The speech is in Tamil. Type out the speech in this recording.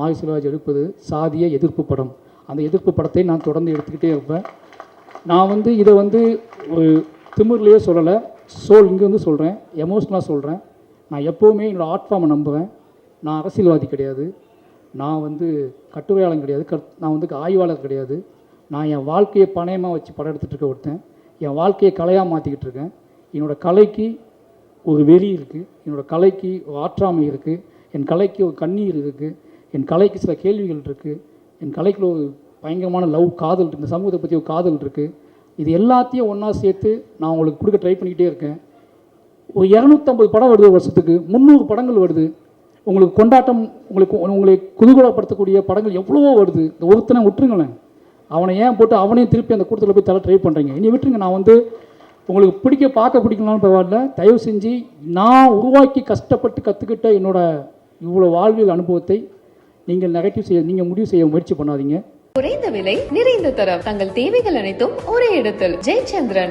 மாரி செல்வராஜ் எடுப்பது சாதிய எதிர்ப்பு படம். அந்த எதிர்ப்பு படத்தை நான் தொடர்ந்து எடுத்துக்கிட்டே இருப்பேன். நான் வந்து இதை வந்து ஒரு திமிர்லேயே சொல்லலை. சோல் இங்கே வந்து சொல்கிறேன் எமோஷ்னலாக சொல்கிறேன் நான் எப்போவுமே என்னோடய ஆர்ட் ஃபார்மை நம்புவேன். நான் அரசியல்வாதி கிடையாது. நான் வந்து கட்டுரையாளன் கிடையாது. கட் நான் வந்து ஆய்வாளர் கிடையாது. நான் என் வாழ்க்கையை பணயமாக வச்சு படம் எடுத்துகிட்டு இருக்க ஒருத்தன். என் வாழ்க்கையை கலையாக மாற்றிக்கிட்டு இருக்கேன். என்னோடய கலைக்கு ஒரு வெளி இருக்குது என்னோடய கலைக்கு ஒரு ஆற்றாமை இருக்குது என் கலைக்கு ஒரு கண்ணீர் இருக்குது என் கலைக்கு சில கேள்விகள் இருக்குது என் கலைக்குள்ள ஒரு பயங்கரமான லவ் காதல் இந்த சமூகத்தை பற்றி ஒரு காதல் இருக்குது இது எல்லாத்தையும் ஒன்றா சேர்த்து நான் உங்களுக்கு கொடுக்க ட்ரை பண்ணிக்கிட்டே இருக்கேன். ஒரு இரநூத்தம்பது படம் வருது ஒரு வருஷத்துக்கு. முந்நூறு படங்கள் வருது. உங்களுக்கு கொண்டாட்டம் உங்களுக்கு உங்களை குதூகலப்படுத்தக்கூடிய படங்கள் எவ்வளவோ வருது. இந்த ஒருத்தனை விட்டுருங்களேன். அவனை ஏன் போட்டு அவனையும் திருப்பி அந்த கூட்டத்தில் போய் தலை ட்ரை பண்ணுறீங்க இனி விட்டுருங்க. நான் வந்து உங்களுக்கு பிடிக்க பார்க்க பிடிக்கலாம்னு பரவாயில்ல. தயவு செஞ்சு நான் உருவாக்கி கஷ்டப்பட்டு கற்றுக்கிட்ட என்னோடய இவ்வளோ வாழ்வியல் அனுபவத்தை நீங்கள் நெகட்டிவ் செய்ய நீங்கள் முடிவு செய்ய முயற்சி பண்ணாதீங்க. குறைந்த விலை நிறைந்த தரம். தங்கள் தேவைகள் அனைத்தும் ஒரே இடத்தில். ஜெயச்சந்திரன்.